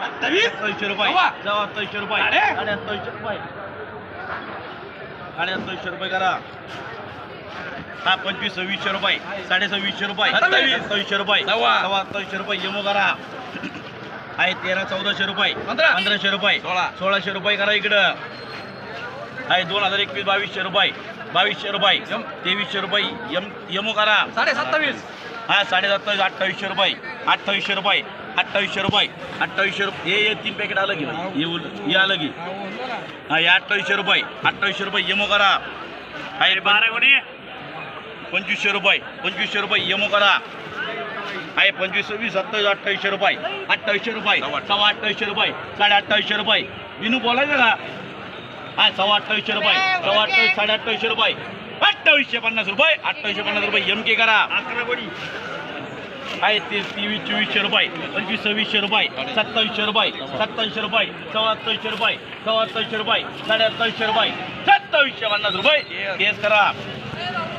सत्तावीसशे रुपये. सव्वा. चौहत्तरशे रुपये. साडे. साडेहत्तरशे रुपये. साडेहत्तरशे रुपये करा. हा पंचवीस सव्वीसशे रुपये. साडे सव्वीसशे रुपये. सत्तावीस. सत्तावीसशे रुपये. सव्वा. चौहत्तरशे रुपये. यमो करा. आहे तेरा चौदाशे रुपये. पंधरा. पंधराशे रुपये. सोळा. सोळाशे रुपये करा इकडं. आहे दोन हजार एकवीस बावीसशे रुपये. बावीसशे रुपये. तेवीसशे रुपये. यम यमो करा. साडे सत्तावीस. हा साडे सत्तावीस अठ्ठावीसशे रुपये. अठ्ठावीसशे रुपये. अठ्ठावीसशे रुपये. अठ्ठावीसशे रुपये हे तीन पॅकेट आलं की हे उल- हे आलं की. हा हे अठ्ठावीसशे रुपये. अठ्ठावीसशे रुपये यमो करा हा हे बारा कोणी पंचवीसशे रुपये. पंचवीसशे रुपये यमो करा आहे पंचवीस सव्वीस सत्तावीस अठ्ठावीसशे रुपये. अठ्ठावीसशे रुपये. सव्वा अठ्ठावीसशे रुपये. साडे अठ्ठावीसशे रुपये. विनू बोलायचं का? हा सव्वा अठ्ठावीसशे रुपये. सव्वा अठ्ठावीस साडे अठ्ठावीसशे रुपये. अठ्ठावीसशे पन्नास रुपये. अठ्ठावीसशे पन्नास रुपये. एम के करा आहे ते तेवीस चोवीसशे रुपये पंचवीस सव्वीसशे रुपये सत्तावीसशे रुपये सत्तावीसशे रुपये चौऱ्याहत्तरशे रुपये चौऱ्याहत्तरशे रुपये साडे रुपये सत्तावीसशे पन्नास रुपये. केस करा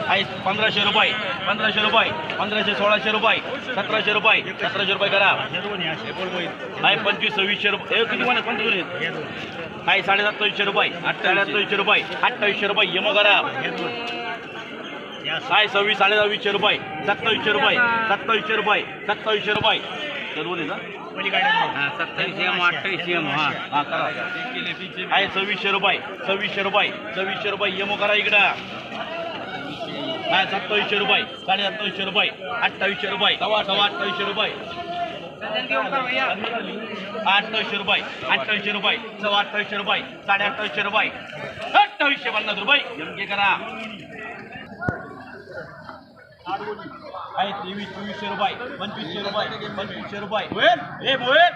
आहे पंधराशे रुपये पंधराशे रुपये पंधराशे सोळाशे रुपये सतराशे रुपये सतराशे रुपये करा आहे पंचवीस सव्वीसशे रुपये. हे किती म्हणा पंचवीस आहे साडे सत्तावीसशे रुपये साडेसत्तावीसशे रुपये अठ्ठावीसशे रुपये यमो करा काय सव्वीस साडे दहावीसशे रुपये सत्तावीसशे रुपये सत्तावीसशे रुपये सत्तावीसशे रुपये. तर ना सत्तावीसशे अठ्ठावीसशे हा हा करा. आहे सव्वीसशे रुपये सव्वीसशे रुपये सव्वीसशे रुपये यमो करा इकडं. काय सत्तावीसशे रुपये साडे सत्तावीसशे रुपये अठ्ठावीसशे रुपये सव्वा सव्वा अठ्ठावीसशे रुपये. अठ्ठावीसशे रुपये अठ्ठावीसशे रुपये सव्वा अठ्ठावीसशे रुपये साडे अठ्ठावीसशे रुपये अठ्ठावीसशे पन्नास रुपये. एम करा. आहे तेवीस चोवीसशे रुपये पंचवीसशे रुपये पंचवीसशे रुपये ए मोहेन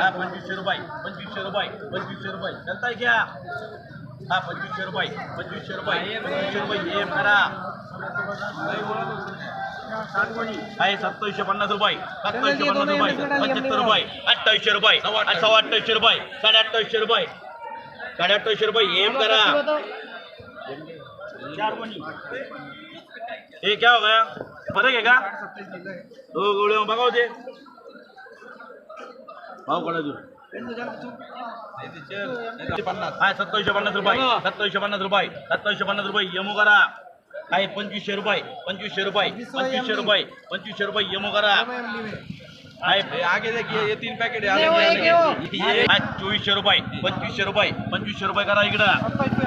हा पंचवीसशे रुपये पंचवीसशे रुपये पंचवीसशे रुपये चलताय क्या हा पंचवीसशे रुपये पंचवीसशे रुपये पंचवीसशे रुपये एम करा आहे. सत्तावीसशे पन्नास रुपये. सत्तावीसशे पन्नास रुपये. पंच्याहत्तर रुपये. अठ्ठावीसशे रुपये सव्वा अठ्ठावीसशे रुपये साडे अठ्ठावीसशे रुपये साडे अठ्ठावीसशे रुपये एम करा. ये क्या हो गया? फरक है का दो गोळे बघा होते भाव कडा तू हाय सत्तावीसशे पन्नास रुपये। सत्तावीसशे पन्नास रुपये। सत्तावीसशे पन्नास रुपये यमो करा। आहे पंचवीसशे रुपये पंचवीसशे रुपये पंचवीसशे रुपये पंचवीसशे रुपये यमो करा। आहे आगे देखिए ये तीन पैकेट आहे चोवीसशे रुपये पंचवीसशे रुपये पंचवीसशे रुपये करा इकडं।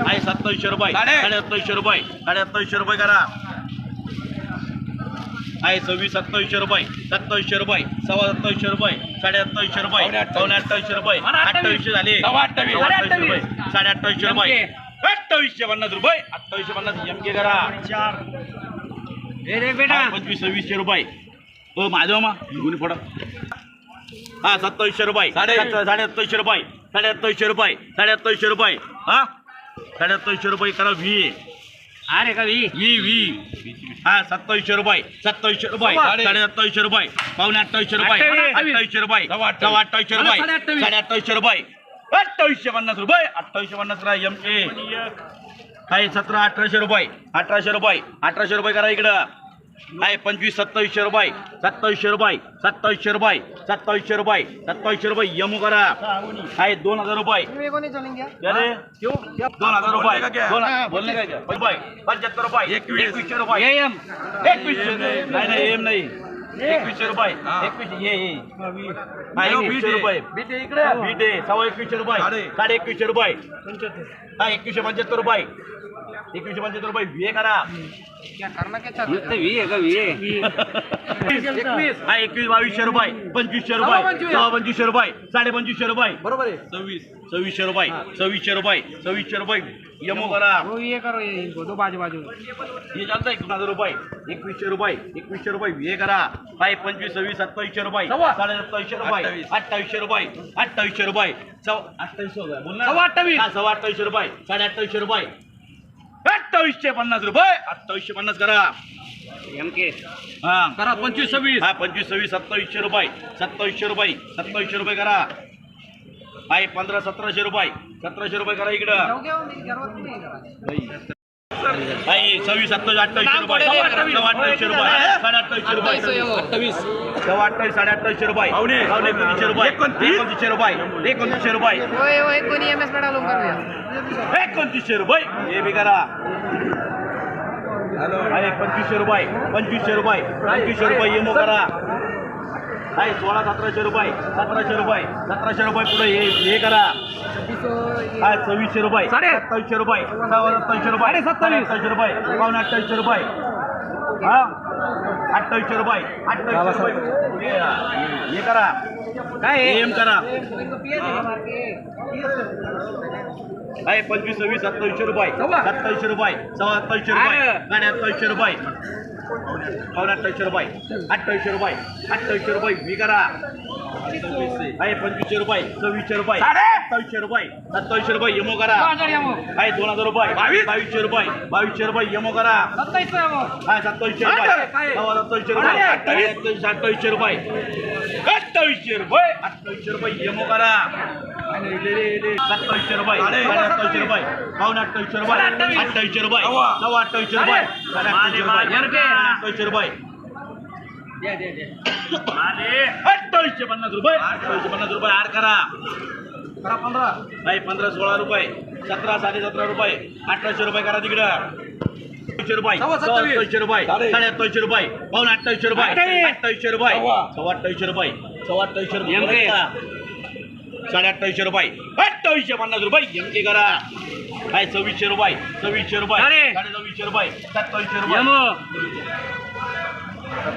आहे सत्तावीसशे रुपये. साडे। सत्तावीसशे रुपये साडे सत्तावीसशे रुपये करा। आहे सव्वीस सत्तावीसशे रुपये. सत्तावीसशे रुपये. सव्वा सत्तावीसशे रुपये. साडे सत्तावीसशे रुपये. पावणे अठ्ठावीस. पावणे अठ्ठावीसशे रुपये. अठ्ठावीसशे झाले. अठ्ठावीसशे अठ्ठावीस. रुपये. साडे अठ्ठावीसशे रुपये. अठ्ठावीसशे पन्नास रुपये. अठ्ठावीसशे पन्नास एम के करा. हा, पंचवीस सव्वीसशे रुपये. हो माझं मा गुन्हे फोडा हा सत्तावीसशे रुपये. साडे. साडे सत्तावीसशे रुपये. साडे सत्तावीसशे रुपये. साडे सत्तावीसशे रुपये. हा? साडे सत्तावीसशे रुपये करा व्ही अरे का वी? व्ही व्ही हा सत्तावीसशे रुपये. सत्तावीसशे रुपये. साडे. साडे सत्तावीसशे रुपये. पावणे अठ्ठावीसशे रुपये. अठ्ठावीस. अठ्ठावीसशे रुपये. सव्वा अठ्ठावीस. सव्वा अठ्ठावीसशे रुपये. साडे अठ्ठावीस. साडे अठ्ठावीसशे रुपये. अठ्ठावीसशे पन्नास रुपये. अठ्ठावीसशे पन्नास करा एम के आहे सतरा अठराशे रुपये. अठराशे रुपये. अठराशे रुपये करा इकडं. आहे पंचवीस सत्तावीसशे रुपये. सत्तावीसशे रुपये सत्तावीसशे रुपये सत्तावीसशे रुपये सत्तावीसशे रुपये. यमू करा. आहे दोन हजार रुपये? दोन हजार रुपये. बोलणे काय? रुपये. पंच्याहत्तर रुपये. एकवीसशे रुपये. एकवीसशे. नाही नाही एम नाही. एकवीसशे रुपये. एकवीसशे ये ये. हा, एकवीसशे रुपये. बीटे बीटे सव्वा एकवीसशे रुपये. साडे. एकवीसशे रुपये. हा एकवीसशे पंच्याहत्तर रुपये. एकवीसशे पंच्याहत्तर रुपये. व्ही करा वी आहे वी एकवीस. हा एकवीस बावीसशे रुपये. पंचवीसशे रुपये. सव्वा पंचवीसशे रुपये. साडे पंचवीसशे रुपये. बरोबर आहे. सव्वीस. सव्वीसशे रुपये. सव्वीसशे रुपये. सव्वीसशे रुपये. यमो करा. ये करो ये. दो बाजू बाजू. हे चालतं एक हजार रुपये? एकवीसशे रुपये. एकवीसशे रुपये. हे करा काय पंचवीस सव्वीस सत्तावीसशे रुपये. साडे सत्तावीसशे रुपये. अठ्ठावीस. अठ्ठावीसशे रुपये. अठ्ठावीसशे रुपये. सव अठ्ठावीसशे रुपये बोल ना. सव्वा अठ्ठावीस. हा, सव्वा अठ्ठावीसशे रुपये. साडे अठ्ठावीसशे रुपये. अठ्ठावीसशे पन्नास रुपये. अठ्ठावीसशे पन्नास करा. एम के हा. करा पंचवीस सव्वीस. हा पंचवीस सव्वीस सत्तावीसशे रुपये. सत्तावीसशे रुपये. सत्तावीसशे रुपये करा. आहे पंधरा सतराशे रुपये. सतराशे रुपये करा इकडं. सव्वीस सत्तावीस अठ्ठावीसशे रुपये. सव्वा अठ्ठावीसशे रुपये. साडे अठ्ठावीसशे रुपये. सव्वा अठ्ठावीस. साडे अठ्ठावीसशे रुपये. पावणे पावणे एकोणतीसशे रुपये. एकोणतीसशे रुपये. एकोणतीसशे रुपये. ओए ओए कोणी एम एस कडा लवकर भैया एकोणतीसशे रुपये. हे बी करा. आहे पंचवीसशे रुपये. पंचवीसशे रुपये. पंचवीसशे रुपये. येमो करा. आहे सोळा सतराशे रुपये. सतराशे रुपये. सतराशे रुपये पुढे. हे हे करा. काय सव्वीसशे रुपये. साडे- सत्तावीसशे रुपये. सव्वा सत्तावीसशे रुपये. साडे सत्तावीस. अठ्ठावीसशे रुपये. पावणे अठ्ठावीसशे रुपये. हा? अठ्ठावीसशे रुपये. अठ्ठावीसशे रुपये. हे- करा. काय एम करा. आहे पंचवीस सव्वीस सत्तावीसशे रुपये. सत्तावीसशे रुपये. सव्वा सत्तावीसशे रुपये. साडे अठ्ठावीसशे रुपये. पावणे अठ्ठावीसशे रुपये. अठ्ठावीसशे रुपये. अठ्ठावीसशे रुपये. मी करा. आहे पंचवीसशे रुपये सव्वीसशे रुपये. सत्तावीसशे रुपये सत्तावीसशे रुपये यमो करा. आहे दोन हजार रुपये बावीसशे रुपये बावीसशे रुपये यमो करा. आहे सत्तावीसशे रुपये. सत्तावीसशे रुपये. अठ्ठावीस? अठ्ठावीसशे रुपये. अठ्ठावीसशे रुपये? अठ्ठावीसशे रुपये यमो करा. सत्तावीसशे रुपये. अठ्ठावीसशे रुपये. पावणे अठ्ठावीसशे रुपये. अठ्ठावीसशे रुपये. सव्वा अठ्ठावीसशे रुपये. अठ्ठावीसशे रुपये. अठ्ठावीसशे पन्नास रुपये. अठ्ठावीसशे पन्नास रुपये आर करा. पंधरा. नाही पंधरा सोळा रुपये. सतरा साडे सतरा रुपये. अठराशे रुपये करा तिकडं. रुपये. सत्तावीसशे रुपये. साडे. अठ्ठावीसशे रुपये. पावणे अठ्ठावीसशे रुपये. अठ्ठावीसशे रुपये. सव्वा. अठ्ठावीसशे रुपये. सव्वा अठ्ठावीसशे रुपये. साडे अठ्ठावीसशे रुपये. अठ्ठावीसशे पन्नास रुपये. एम के करा. काय सव्वीसशे रुपये. सव्वीसशे रुपये. अरे. साडे सव्वीसशे रुपये. सत्तावीसशे रुपये.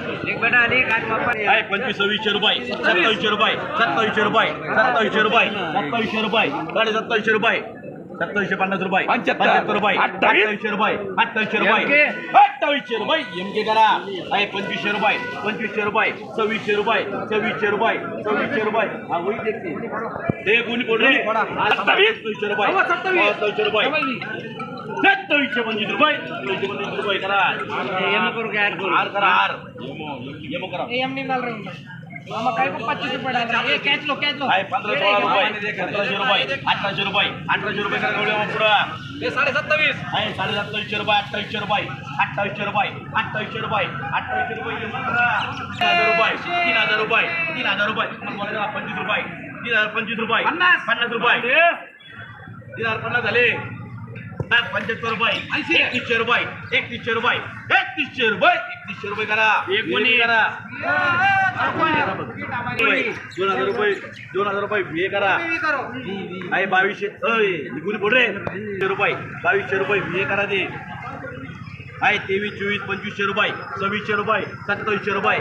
काय पंचवीस सव्वीसशे रुपये सत्तावीसशे रुपये सत्तावीसशे रुपये सत्तावीसशे रुपये सत्तावीसशे रुपये साडे सत्तावीसशे रुपये सत्तावीसशे पन्नास रुपये पंच्याहत्तर रुपये अठ्ठावीसशे रुपये अठ्ठावीसशे रुपये अठ्ठावीसशे रुपये एम के करा आहे पंचवीसशे रुपये पंचवीसशे रुपये सव्वीसशे रुपये सव्वीसशे रुपये सव्वीसशे रुपये हा वही देखते ते कोणी कोण रे सत्तावीसशे रुपये सत्तावीसशे रुपये सत्तावीसशे पंचवीस रुपये सत्तावीसशे पंचवीस रुपये करा यमो करू काय करू हार करा हार यमो करा एम निघाल रे मामा काय पण पच्चीस रुपये डाला ए कॅच लो कॅच लो। आहे पंधरा सोळा रुपये सतराशे रुपये अठराशे रुपये अठराशे रुपये करा गवळ्या साडे सत्तावीस आहे साडे सत्तावीसशे रुपये अठ्ठावीसशे रुपये अठ्ठावीसशे रुपये अठ्ठावीसशे रुपये अठ्ठावीसशे रुपये. तीन हजार रुपये तीन हजार रुपये तीन हजार रुपये पंचवीस रुपये तीन हजार पंचवीस रुपये पन्नास. पन्नास रुपये तीन हजार पन्नास झाले। पंच्याहत्तर रुपये एकतीसशे रुपये एकतीसशे रुपये एकतीसशे रुपये एकतीसशे रुपये करा. एक कोणी करा. दोन हजार रुपये दोन हजार रुपये हे करा. आहे बावीसशे निघून बोल रे. रुपये बावीसशे रुपये हे करा ते. आहे तेवीस चोवीस पंचवीसशे रुपये सव्वीसशे रुपये सत्तावीसशे रुपये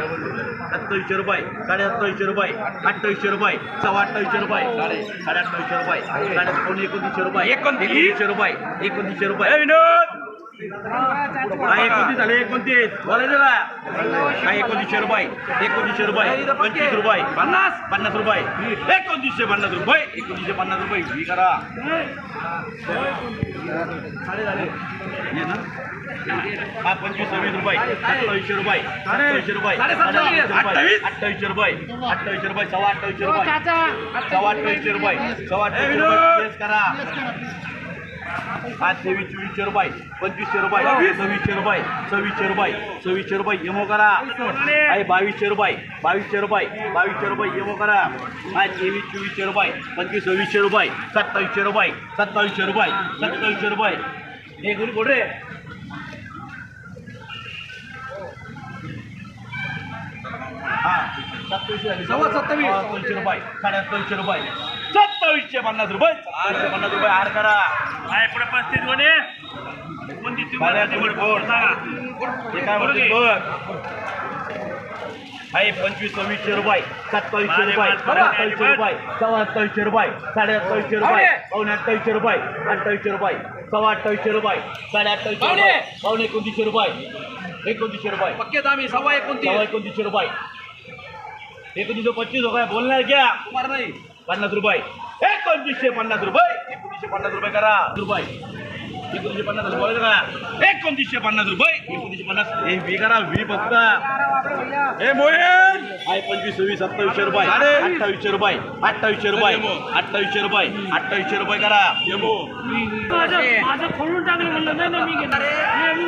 सत्तावीसशे रुपये साडे सत्तावीसशे रुपये अठ्ठावीसशे रुपये सव्वा अठ्ठावीसशे रुपये साडे साडे अठ्ठावीसशे रुपये साडे एकोणतीसशे रुपये एकोणतीसशे रुपये एकोणतीसशे रुपये एकोणतीस झाले एकोणतीस. बोलायचं हा एकोणतीसशे रुपये. एकोणतीसशे रुपये. पंचवीस रुपये. पन्नास? पन्नास रुपये. एकोणतीसशे पन्नास रुपये. एकोणतीसशे पन्नास रुपये. ही करा. हे? हा पंचवीस सव्वीस रुपये. सत्तावीसशे रुपये. सत्तावीसशे रुपये. अठ्ठावीस? अठ्ठावीसशे रुपये. अठ्ठावीसशे रुपये. सव्वा अठ्ठावीसशे रुपये. सव्वा अठ्ठावीसशे रुपये. सव्वा अठ्ठावीसशे रुपये. करा. हा तेवीस चोवीसशे रुपये पंचवीसशे रुपये सव्वीसशे रुपये सव्वीसशे रुपये सव्वीसशे रुपये येमो करा. आहे बावीसशे रुपये बावीसशे रुपये बावीसशे रुपये येमो करा. हा तेवीस चोवीसशे रुपये पंचवीस सव्वीसशे रुपये सत्तावीसशे रुपये सत्तावीसशे रुपये सत्तावीसशे रुपये. हे कोणी कोण रे. हां सत्तावीसशे सव्वा सत्तावीस. दोनशे रुपये साडे सत्तावीसशे रुपये. सत्तावीसशे पन्नास रुपये. सत्तावीसशे पन्नास रुपये हार करा. काय पुढे पस्तीस कोणी कोणती हे काय म्हणते बघ आहे पंचवीस सव्वीसशे रुपये सत्तावीसशे रुपये अठ्ठावीसशे रुपये सव्वा अठ्ठावीसशे रुपये साडे अठ्ठावीसशे रुपये पावणे अठ्ठावीसशे रुपये अठ्ठावीसशे रुपये सव्वा अठ्ठावीसशे रुपये साडे अठ्ठावीसशे रुपये पावणे एकोणतीसशे रुपये एकोणतीसशे रुपये. पक्के दामी सव्वा एकोणतीस सव्वा एकोणतीसशे रुपये एकोणतीसशे पच्चीस रुपये बोलणार घ्या. नाही. पन्नास रुपये. एकोणतीसशे पन्नास रुपये. एकोणतीसशे पन्नास रुपये करा. रुपये. एकोणतीसशे पन्नास रुपये बोलायचं का? एकोणतीसशे पन्नास रुपये. एकोणतीसशे पन्नास. हे व्ही करा व्ही फक्त. ए मोहीन आहे पंचवीस सव्वीस सत्तावीसशे रुपये. अठ्ठावीसशे रुपये. अठ्ठावीसशे रुपये. अठ्ठावीसशे रुपये. अठ्ठावीसशे रुपये करा. माझं खोलून टाकलं म्हणलं. नाही नाही मी घेणार.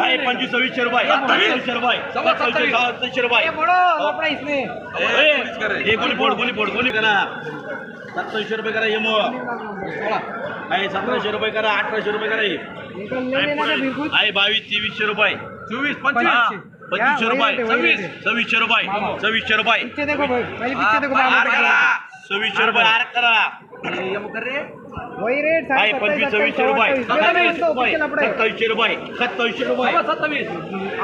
आहे पंचवीस सव्वीसशे रुपये. सत्तावीसशे रुपये. सत्तावीसशे रुपये. ए, हे गोली फोड गोली फोड गोली करा. सत्तावीसशे रुपये करा हे मग आहे सतराशे रुपये करा अठराशे रुपये करा हे. आहे बावीस तेवीसशे रुपये. चोवीस पंचवीस पंचवीसशे रुपये. सव्वीस. सव्वीसशे रुपये. सव्वीसशे रुपये. सव्वीसशे रुपये आर करा. वही रेट आहे पंचवीस सव्वीसशे रुपये. सत्तावीसशे रुपये. सत्तावीसशे रुपये. सत्तावीसशे रुपये.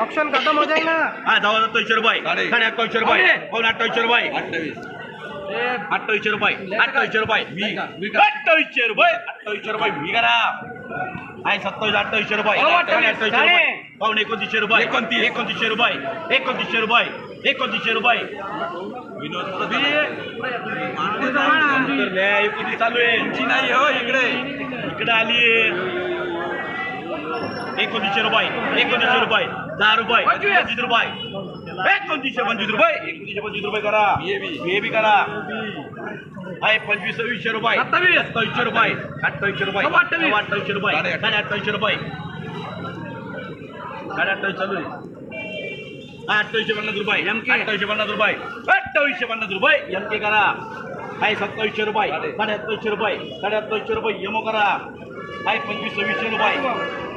ऑप्शन खत्म हो जाएगा हा दहा सत्तावीसशे रुपये. साडे. अठ्ठावीसशे रुपये. पाऊन अठ्ठावीसशे रुपये. अठ्ठावीसशे रुपये अठ्ठावीसशे रुपये वी अठ्ठावीसशे रुपये अठ्ठावीसशे रुपये वी करा. आहे सत्तावीस अठ्ठावीसशे रुपये. अठ्ठावीसशे रुपये. पाऊन एकोणतीसशे रुपये एकोणतीस. एकोणतीसशे रुपये एकोणतीसशे रुपये एकोणतीसशे रुपये. विनोद एकोणतीस चालू आहे. नाही हो इकडे. इकडे आली एकोणतीसशे रुपये एकोणतीसशे रुपये दहा रुपये पंचवीस रुपये. एकोणतीसशे पंचवीस रुपये एकोणतीसशे पंचवीस रुपये करा बीएबी करा आहे पंचवीस सव्वीसशे रुपये सत्तावीस. सत्तावीसशे रुपये अठ्ठावीसशे रुपये अठ्ठावीस. अठ्ठावीसशे रुपये साडे अठ्ठावीसशे रुपये साडे अठ्ठावीस चालू आहे अठ्ठावीसशे पन्नास रुपये एम के अठ्ठावीसशे पन्नास रुपये अठ्ठावीसशे पन्नास रुपये एम के करा आहे सत्तावीसशे रुपये साडे अठ्ठावीसशे रुपये साडे अठ्ठावीसशे रुपये एमओ करा आहे पंचवीस सव्वीसशे रुपये.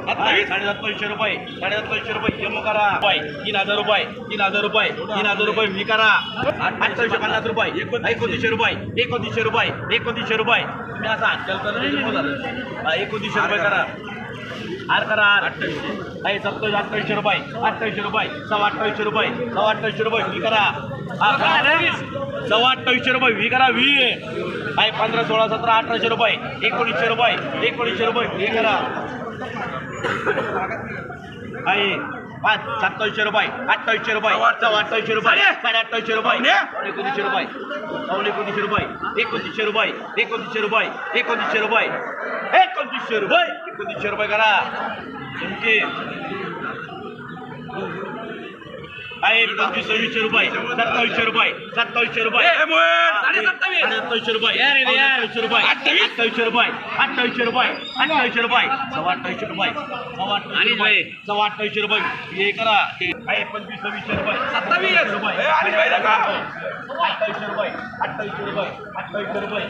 आहे साडे सत्तावीसशे रुपये. साडे सत्तावीसशे रुपये. जमा करा. रुपये. तीन हजार रुपये. तीन हजार रुपये. तीन हजार रुपये मी करा. अठ्ठावीसशे पन्नास रुपये. एकोणतीसशे रुपये. एकोणतीसशे रुपये. एकोणतीसशे रुपये. तुम्ही असा हात करा एकोणतीसशे रुपये करा. आर करा आर आहे सत्तावीस अठ्ठावीसशे रुपये. अठ्ठावीसशे रुपये. सव्वा अठ्ठावीसशे रुपये. सव्वा अठ्ठावीसशे रुपये मी करा. सव्वा अठ्ठावीसशे रुपये वी करा व्ही आहे पंधरा सोळा सतरा अठराशे रुपये एकोणीसशे रुपये एकोणीसशे रुपये व्ही करा. आहे पाच सत्तावीसशे रुपये अठ्ठावीसशे रुपये अठ्ठावीसशे रुपये साडे अठ्ठावीसशे रुपये एकोणीसशे रुपये पाऊण एकोणीसशे रुपये एकोणतीसशे रुपये एकोणतीसशे रुपये एकोणतीसशे रुपये एकोणतीसशे रुपये एकोणतीसशे रुपये करा. तुमचे आहे पंचवीस सव्वीसशे रुपये सत्तावीसशे रुपये सत्तावीसशे रुपये. सत्तावीसशे रुपये. अठ्ठावीसशे रुपये अठ्ठावीसशे रुपये अठ्ठावीसशे रुपये अठ्ठावीसशे रुपये सव्वा अठ्ठावीसशे रुपये सव्वा रुपये सव्वा अठ्ठावीसशे रुपये. हे करा. आहे पंचवीस सव्वीसशे रुपये सत्तावीस रुपये अठ्ठावीसशे रुपये अठ्ठावीसशे रुपये अठ्ठावीसशे रुपये. अठ्ठावीसशे रुपये